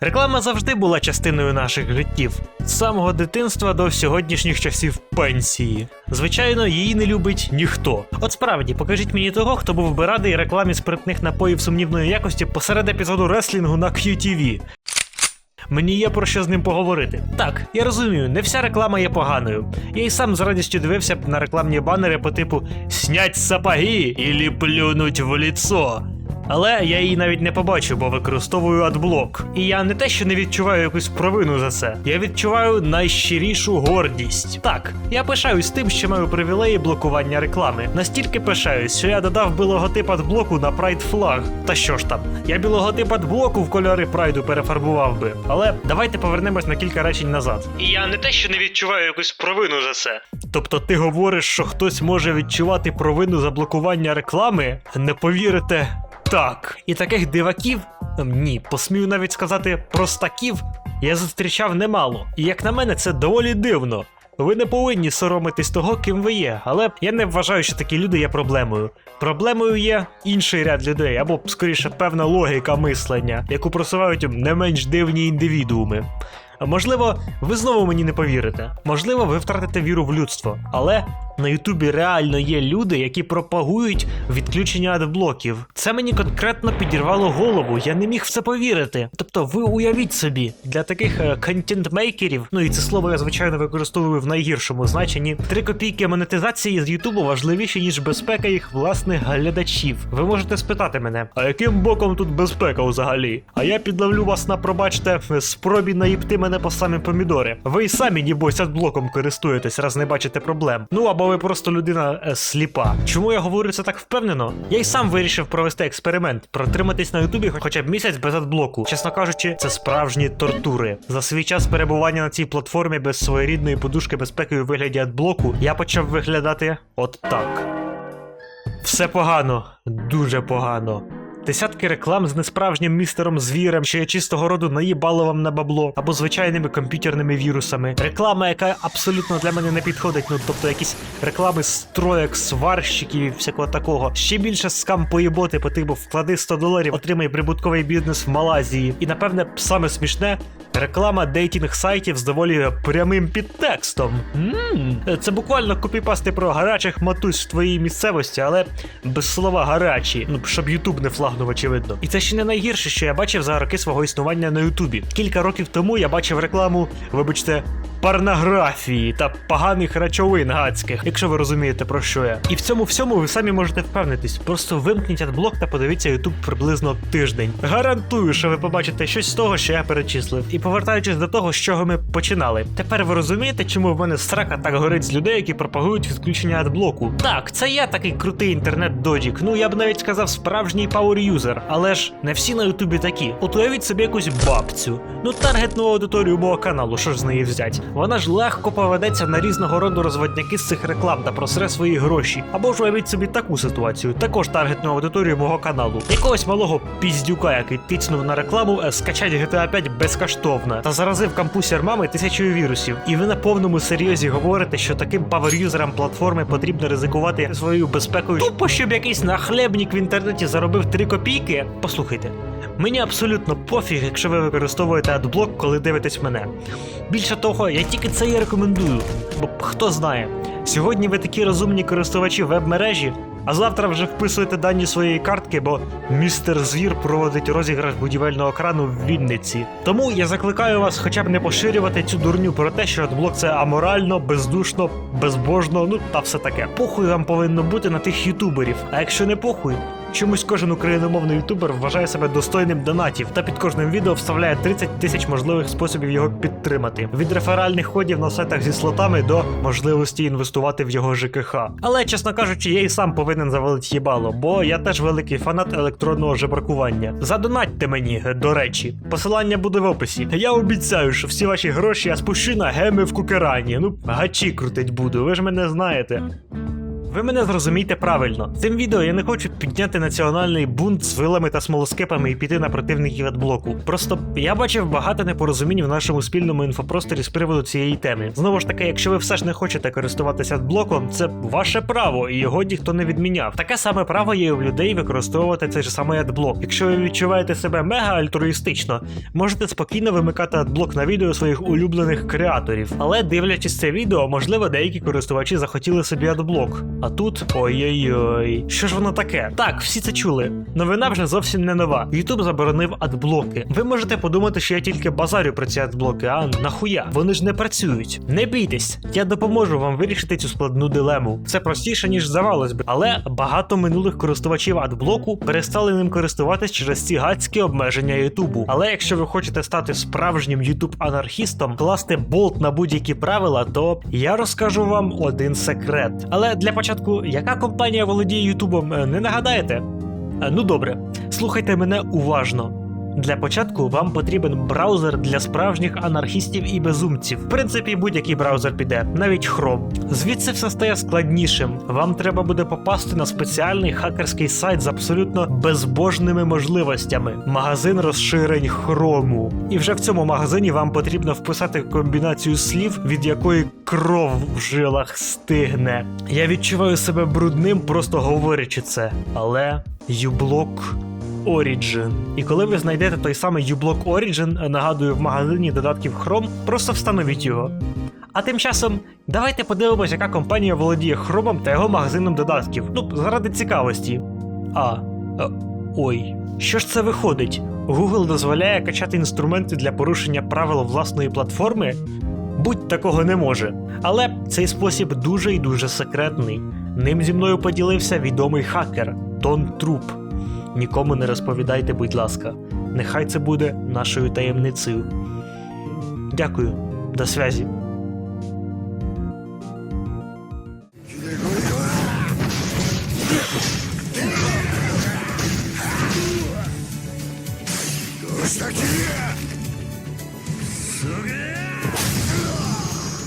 Реклама завжди була частиною наших життів з самого дитинства до сьогоднішніх часів пенсії. Звичайно, її не любить ніхто. От справді, покажіть мені того, хто був би радий рекламі спиртних напоїв сумнівної якості посеред епізоду реслінгу на QTV. Мені є про що з ним поговорити. Так, я розумію, не вся реклама є поганою. Я й сам з радістю дивився б на рекламні банери по типу «Снять сапоги і плюнуть в ліцо. Але я її навіть не побачу, бо використовую адблок. І я не те, що не відчуваю якусь провину за це. Я відчуваю найщирішу гордість. Так, я пишаюсь тим, що маю привілеї блокування реклами. Настільки пишаюсь, що я додав би логотип адблоку на Pride флаг. Та що ж там, я б логотип адблоку в кольори прайду перефарбував би. Але давайте повернемось на кілька речень назад. І я не те, що не відчуваю якусь провину за це. Тобто ти говориш, що хтось може відчувати провину за блокування реклами? Не повірите. Так, і таких диваків, ем, ні, посмію навіть сказати простаків, я зустрічав немало. І як на мене, це доволі дивно. Ви не повинні соромитись того, ким ви є, але я не вважаю, що такі люди є проблемою. Проблемою є інший ряд людей, або скоріше певна логіка мислення, яку просувають не менш дивні індивідууми. Можливо, ви знову мені не повірите. Можливо, ви втратите віру в людство, але на Ютубі реально є люди, які пропагують відключення адблоків. Це мені конкретно підірвало голову. Я не міг в це повірити. Тобто, ви уявіть собі, для таких е, контент-мейкерів, ну і це слово я звичайно використовую в найгіршому значенні. Три копійки монетизації з Ютубу важливіші ніж безпека їх власних глядачів. Ви можете спитати мене, а яким боком тут безпека взагалі? А я підловлю вас на пробачте спробі наїбти мене по самі помідори. Ви й самі нібось адблоком користуєтесь, раз не бачите проблем. Ну або ви просто людина е, сліпа. Чому я говорю це так впевнено? Я й сам вирішив провести експеримент, протриматись на Ютубі хоча б місяць без адблоку. Чесно кажучи, це справжні тортури. За свій час перебування на цій платформі без своєрідної подушки безпеки у вигляді адблоку я почав виглядати от так. Все погано, дуже погано. Десятки реклам з несправжнім містером звірем, що є чистого роду наїбало вам на бабло, або звичайними комп'ютерними вірусами. Реклама, яка абсолютно для мене не підходить, ну тобто якісь реклами строєк, сварщиків і всякого такого. Ще більше скам поїботи по типу вклади 100 доларів, отримай прибутковий бізнес в Малайзії. І напевне саме смішне. Реклама дейтінг сайтів з доволі прямим підтекстом. Ммм, це буквально копіпасти про гарячих матусь в твоїй місцевості, але без слова гарячі, ну щоб Ютуб не флагнув, очевидно. І це ще не найгірше, що я бачив за роки свого існування на Ютубі. Кілька років тому я бачив рекламу, вибачте, порнографії та поганих речовин гадських, якщо ви розумієте про що я. І в цьому всьому ви самі можете впевнитись. Просто вимкніть адблок та подивіться Ютуб приблизно тиждень. Гарантую, що ви побачите щось з того, що я перечислив. І повертаючись до того, з чого ми починали. Тепер ви розумієте, чому в мене срака так горить з людей, які пропагують відключення адблоку. Так, це я такий крутий інтернет-доджік. Ну я б навіть сказав справжній пауер-юзер. Але ж не всі на Ютубі такі. От уявіть собі якусь бабцю. Ну таргетну аудиторію мого каналу, що ж з неї взять? Вона ж легко поведеться на різного роду розводняки з цих реклам та просре свої гроші. Або ж уявіть собі таку ситуацію, також таргетну аудиторію мого каналу. Якогось малого піздюка, який тицнув на рекламу, е, скачать GTA 5 безкоштовно та заразив кампусер мами тисячою вірусів. І ви на повному серйозі говорите, що таким павер-юзерам платформи потрібно ризикувати своєю безпекою, тупо щоб якийсь нахлебнік в інтернеті заробив 3 копійки. Послухайте. Мені абсолютно пофіг, якщо ви використовуєте адблок, коли дивитесь мене. Більше того, я тільки це і рекомендую. Бо хто знає, сьогодні ви такі розумні користувачі веб-мережі, а завтра вже вписуєте дані своєї картки, бо містер Звір проводить розіграш будівельного крану в Вінниці. Тому я закликаю вас хоча б не поширювати цю дурню про те, що адблок це аморально, бездушно, безбожно, ну та все таке. Похуй вам повинно бути на тих ютуберів. А якщо не похуй, Чомусь кожен україномовний ютубер вважає себе достойним донатів та під кожним відео вставляє 30 тисяч можливих способів його підтримати. Від реферальних ходів на сайтах зі слотами до можливості інвестувати в його ЖКХ. Але, чесно кажучи, я і сам повинен завалити їбало, бо я теж великий фанат електронного жебракування. Задонатьте мені, до речі, посилання буде в описі. Я обіцяю, що всі ваші гроші я спущу на геми в кукерані. Ну, гачі крутить буду, ви ж мене знаєте. Ви мене зрозумійте правильно. Цим відео я не хочу підняти національний бунт з вилами та смолоскипами і піти на противників адблоку. Просто я бачив багато непорозумінь в нашому спільному інфопросторі з приводу цієї теми. Знову ж таки, якщо ви все ж не хочете користуватися адблоком, це ваше право, і його ніхто не відміняв. Таке саме право є у людей використовувати цей же самий адблок. Якщо ви відчуваєте себе мега альтруїстично, можете спокійно вимикати адблок на відео своїх улюблених креаторів. Але дивлячись це відео, можливо, деякі користувачі захотіли собі адблок. А тут ой-ой-ой, що ж воно таке? Так, всі це чули. Новина вже зовсім не нова. YouTube заборонив адблоки. Ви можете подумати, що я тільки базарю про ці адблоки, а нахуя? Вони ж не працюють. Не бійтесь, я допоможу вам вирішити цю складну дилему. Це простіше, ніж здавалось би. Але багато минулих користувачів адблоку перестали ним користуватись через ці гадські обмеження Ютубу. Але якщо ви хочете стати справжнім YouTube анархістом, класти болт на будь-які правила, то я розкажу вам один секрет. Але для початку, яка компанія володіє Ютубом, е, не нагадаєте? Е, Ну добре, слухайте мене уважно. Для початку вам потрібен браузер для справжніх анархістів і безумців. В принципі, будь-який браузер піде, навіть Chrome. Звідси все стає складнішим. Вам треба буде попасти на спеціальний хакерський сайт з абсолютно безбожними можливостями магазин розширень Chrome. І вже в цьому магазині вам потрібно вписати комбінацію слів, від якої кров в жилах стигне. Я відчуваю себе брудним, просто говорячи це. Але uBlock Origin. І коли ви знайдете той самий uBlock Origin, е, нагадую, в магазині додатків Chrome, просто встановіть його. А тим часом, давайте подивимось, яка компанія володіє Chrome та його магазином додатків. Ну, заради цікавості. А. е, ой. Що ж це виходить? Google дозволяє качати інструменти для порушення правил власної платформи? Будь такого не може. Але цей спосіб дуже і дуже секретний. Ним зі мною поділився відомий хакер Дон Труп. Нікому не розповідайте, будь ласка. Нехай це буде нашою таємницею. Дякую. До связі.